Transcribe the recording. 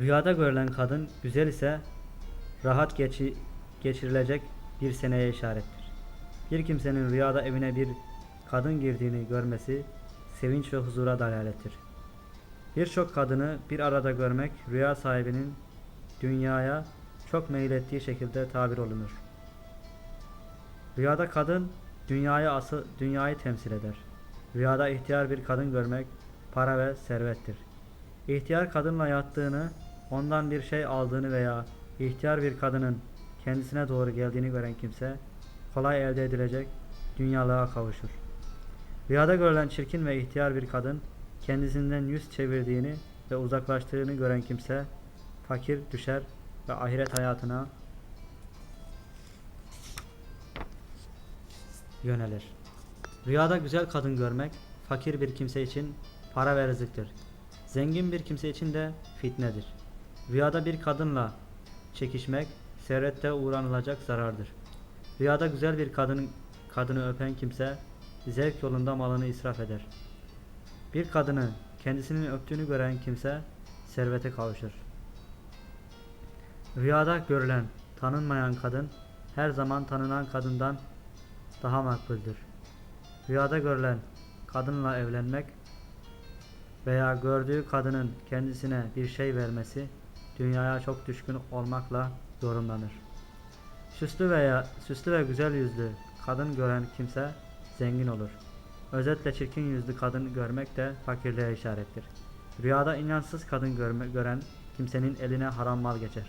Rüyada görülen kadın güzel ise rahat geçi, geçirilecek bir seneye işarettir. Bir kimsenin rüyada evine bir kadın girdiğini görmesi sevinç ve huzura dalalettir. Birçok kadını bir arada görmek rüya sahibinin dünyaya çok meylettiği şekilde tabir olunur. Rüyada kadın dünyayı asıl dünyayı temsil eder. Rüyada ihtiyar bir kadın görmek para ve servettir. İhtiyar kadınla yattığını, ondan bir şey aldığını veya ihtiyar bir kadının kendisine doğru geldiğini gören kimse kolay elde edilecek dünyalığa kavuşur. Rüyada görülen çirkin ve ihtiyar bir kadın kendisinden yüz çevirdiğini ve uzaklaştığını gören kimse fakir düşer ve ahiret hayatına yönelir. Rüyada güzel kadın görmek fakir bir kimse için para ve rızıktır. Zengin bir kimse için de fitnedir. Rüyada bir kadınla çekişmek servette uğranılacak zarardır. Rüyada güzel bir kadın kadını öpen kimse zevk yolunda malını israf eder. Bir kadını kendisinin öptüğünü gören kimse servete kavuşur. Rüyada görülen, tanınmayan kadın her zaman tanınan kadından daha makbuldür. Rüyada görülen kadınla evlenmek veya gördüğü kadının kendisine bir şey vermesi dünyaya çok düşkün olmakla yorumlanır. Süslü veya süslü ve güzel yüzlü kadın gören kimse zengin olur. Özetle çirkin yüzlü kadın görmek de fakirliğe işarettir. Rüyada inançsız kadın görme, gören kimsenin eline haram mal geçer.